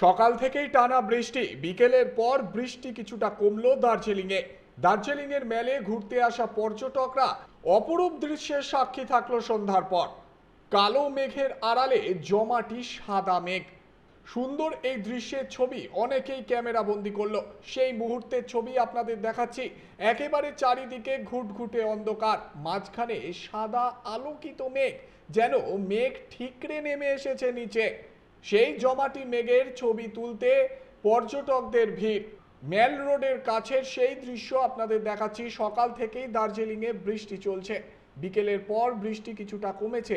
সকাল থেকেই টানা বৃষ্টি। বিকেলের পর বৃষ্টি কিছুটা কমলো দার্জিলিংয়ে। দার্জিলিংয়ের মেলে ঘুরতে আসা পর্যটকরা অপরূপ দৃশ্যের সাক্ষী থাকল সন্ধ্যার পর। কালো মেঘের আড়ালে জমাটি সাদা মেঘ। সুন্দর এই দৃশ্যের ছবি অনেকেই ক্যামেরা বন্দি করল। সেই মুহূর্তের ছবি আপনাদের দেখাচ্ছি। একেবারে চারিদিকে ঘুটঘুটে অন্ধকার। মাঝখানে সাদা আলোকিত মেঘ, যেন মেঘ ঠিকরে নেমে এসেছে নিচে। সেই জমাটি মেঘের ছবি তুলতে পর্যটকদের ভিড়। মেল রোডের কাছের সেই দৃশ্য আপনাদের দেখাচ্ছি। সকাল থেকেই দার্জিলিংয়ে বৃষ্টি চলছে। বিকেলের পর বৃষ্টি কিছুটা কমেছে।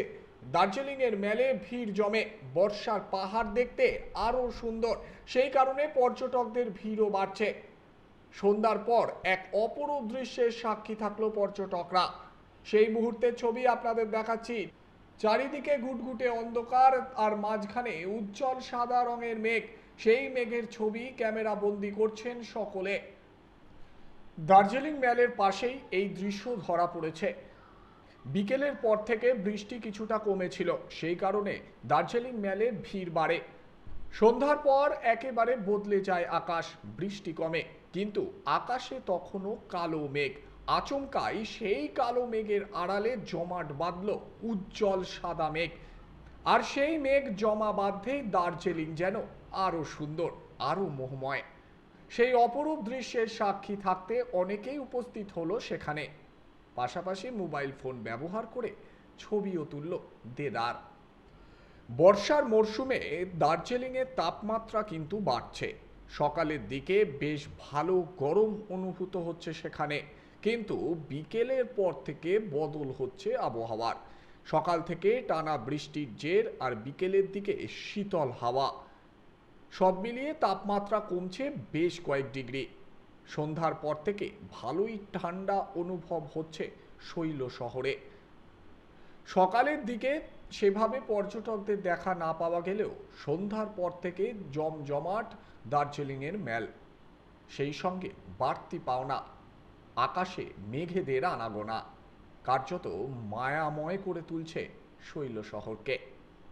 দার্জিলিংয়ের মেলে ভিড় জমে। বর্ষার পাহাড় দেখতে আরও সুন্দর। সেই কারণে পর্যটকদের ভিড়ও বাড়ছে। সন্ধ্যার পর এক অপরূপ দৃশ্যের সাক্ষী থাকল পর্যটকরা। সেই মুহূর্তের ছবি আপনাদের দেখাচ্ছি। চারিদিকে গুটগুটে অন্ধকার আর মাঝখানে উজ্জ্বল সাদা রঙের মেঘ। সেই মেঘের ছবি ক্যামেরা বন্দি করছেন সকলে। দার্জিলিং ম্যালের পাশেই এই দৃশ্য ধরা পড়েছে। বিকেলের পর থেকে বৃষ্টি কিছুটা কমেছিল। সেই কারণে দার্জিলিং ম্যালে ভিড় বাড়ে। সন্ধ্যার পর একেবারে বদলে যায় আকাশ। বৃষ্টি কমে। কিন্তু আকাশে তখনও কালো মেঘ। আচমকাই সেই কালো মেঘের আড়ালে জমাট বাঁধল উজ্জ্বল সাদা মেঘ। আর সেই মেঘ জমা বাঁধতেই দার্জিলিং যেন আরও সুন্দর আরও মোহময়। সেই অপরূপ দৃশ্যের সাক্ষী থাকতে অনেকেই উপস্থিত হলো সেখানে। পাশাপাশি মোবাইল ফোন ব্যবহার করে ছবিও তুলল দেদার। বর্ষার মরশুমে দার্জিলিংয়ের তাপমাত্রা কিন্তু বাড়ছে। সকালের দিকে বেশ ভালো গরম অনুভূত হচ্ছে সেখানে। কিন্তু বিকেলের পর থেকে বদল হচ্ছে আবহাওয়ার। সকাল থেকে টানা বৃষ্টির জের আর বিকেলের দিকে শীতল হাওয়া। সব মিলিয়ে তাপমাত্রা কমছে বেশ কয়েক ডিগ্রি। সন্ধ্যার পর থেকে ভালোই ঠান্ডা অনুভব হচ্ছে শৈল শহরে। সকালের দিকে সেভাবে পর্যটকদের দেখা না পাওয়া গেলেও সন্ধ্যার পর থেকে জমজমাট দার্জিলিংয়ের মেল। সেই সঙ্গে বাড়তি পাওনা। আকাশে মেঘেদের আনাগোনা। কার্যত মায়াময় করে তুলছে শৈল শহরকে